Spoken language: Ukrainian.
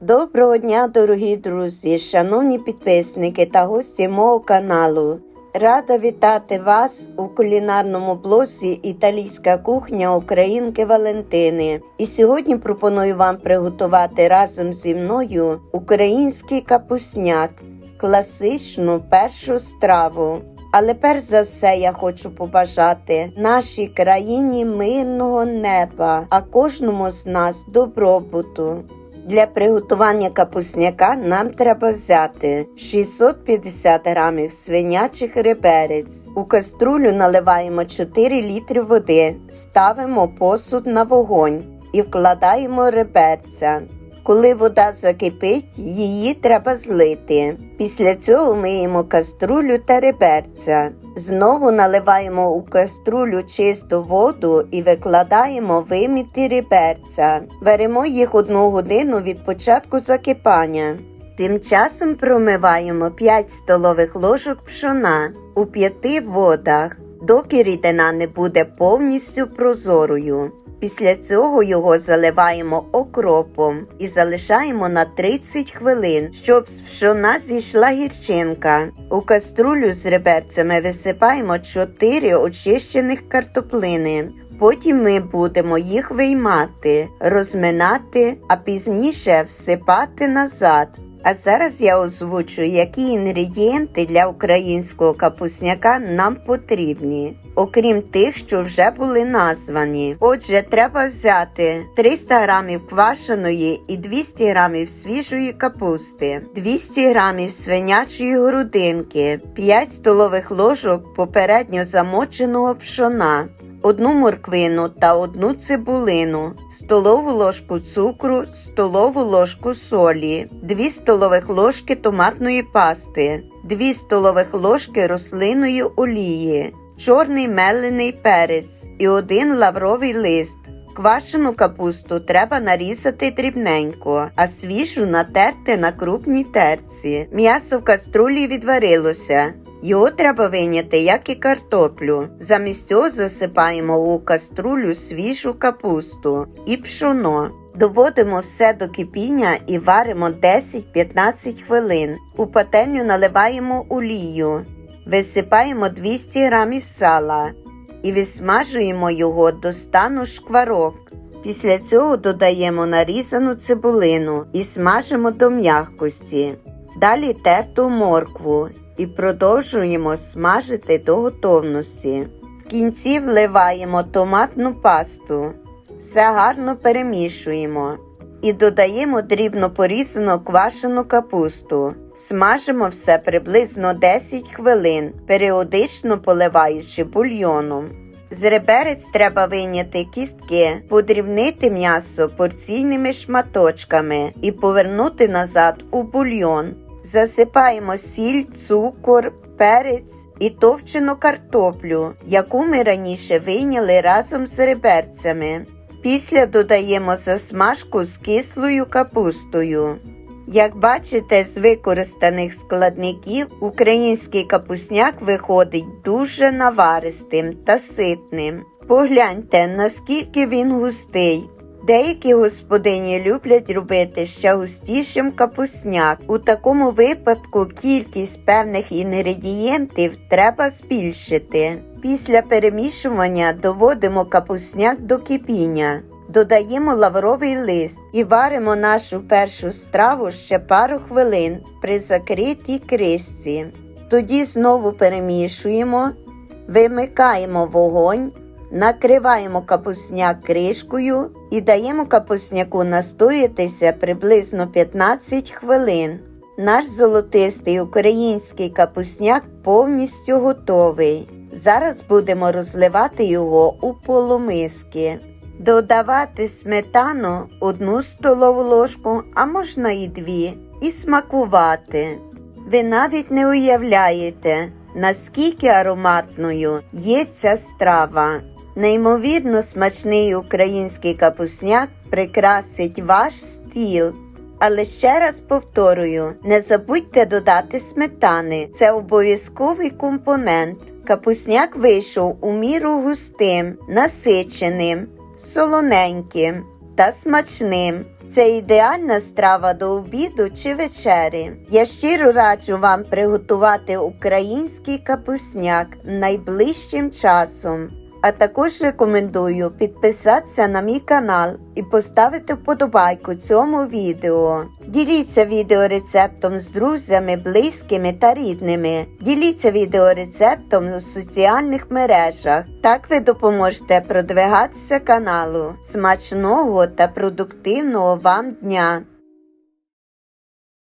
Доброго дня, дорогі друзі, шановні підписники та гості мого каналу. Рада вітати вас у кулінарному блозі Італійська кухня Українки Валентини. І сьогодні пропоную вам приготувати разом зі мною український капусняк, класичну першу страву. Але перш за все я хочу побажати нашій країні мирного неба, а кожному з нас добробуту. Для приготування капусняка нам треба взяти 650 грамів свинячих реберець. У каструлю наливаємо 4 літри води, ставимо посуд на вогонь і вкладаємо реберця. Коли вода закипить, її треба злити. Після цього миємо каструлю та реберця. Знову наливаємо у каструлю чисту воду і викладаємо виміті реберця. Варимо їх одну годину від початку закипання. Тим часом промиваємо 5 столових ложок пшона у 5 водах, доки рідина не буде повністю прозорою. Після цього його заливаємо окропом і залишаємо на 30 хвилин, щоб з пшона зійшла гірчинка. У каструлю з реберцями висипаємо 4 очищених картоплини. Потім ми будемо їх виймати, розминати, а пізніше всипати назад. А зараз я озвучу, які інгредієнти для українського капусняка нам потрібні, окрім тих, що вже були названі. Отже, треба взяти 300 грамів квашеної і 200 грамів свіжої капусти, 200 грамів свинячої грудинки, 5 столових ложок попередньо замоченого пшона одну морквину та одну цибулину, столову ложку цукру, столову ложку солі, 2 столових ложки томатної пасти, 2 столових ложки рослинної олії, чорний мелений перець і один лавровий лист. Квашену капусту треба нарізати дрібненько, а свіжу натерти на крупній терці. М'ясо в каструлі відварилося. Його треба виняти, як і картоплю. Замість цього засипаємо у каструлю свіжу капусту і пшоно. Доводимо все до кипіння і варимо 10-15 хвилин. У пательню наливаємо олію, висипаємо 200 грамів сала і висмажуємо його до стану шкварок. Після цього додаємо нарізану цибулину і смажимо до м'якості. Далі терту моркву і продовжуємо смажити до готовності. В кінці вливаємо томатну пасту, все гарно перемішуємо і додаємо дрібно порізану квашену капусту. Смажимо все приблизно 10 хвилин, періодично поливаючи бульйоном. З реберець треба вийняти кістки, подрібнити м'ясо порційними шматочками і повернути назад у бульйон. Засипаємо сіль, цукор, перець і товчену картоплю, яку ми раніше вийняли разом з реберцями. Після додаємо засмажку з кислою капустою. Як бачите, з використаних складників український капусняк виходить дуже наваристим та ситним. Погляньте, наскільки він густий. Деякі господині люблять робити ще густішим капусняк. У такому випадку кількість певних інгредієнтів треба збільшити. Після перемішування доводимо капусняк до кипіння. Додаємо лавровий лист і варимо нашу першу страву ще пару хвилин при закритій кришці. Тоді знову перемішуємо, вимикаємо вогонь, накриваємо капусняк кришкою і даємо капусняку настоятися приблизно 15 хвилин. Наш золотистий український капусняк повністю готовий. Зараз будемо розливати його у полумиски. Додавати сметану одну столову ложку, а можна і дві, і смакувати. Ви навіть не уявляєте, наскільки ароматною є ця страва. Неймовірно смачний український капусняк прикрасить ваш стіл. Але ще раз повторюю: не забудьте додати сметани, це обов'язковий компонент. Капусняк вийшов у міру густим, насиченим, солоненьким та смачним. Це ідеальна страва до обіду чи вечері. Я щиро раджу вам приготувати український капусняк найближчим часом. А також рекомендую підписатися на мій канал і поставити вподобайку цьому відео. Діліться відеорецептом з друзями, близькими та рідними. Діліться відеорецептом у соціальних мережах. Так ви допоможете продвигатися каналу. Смачного та продуктивного вам дня!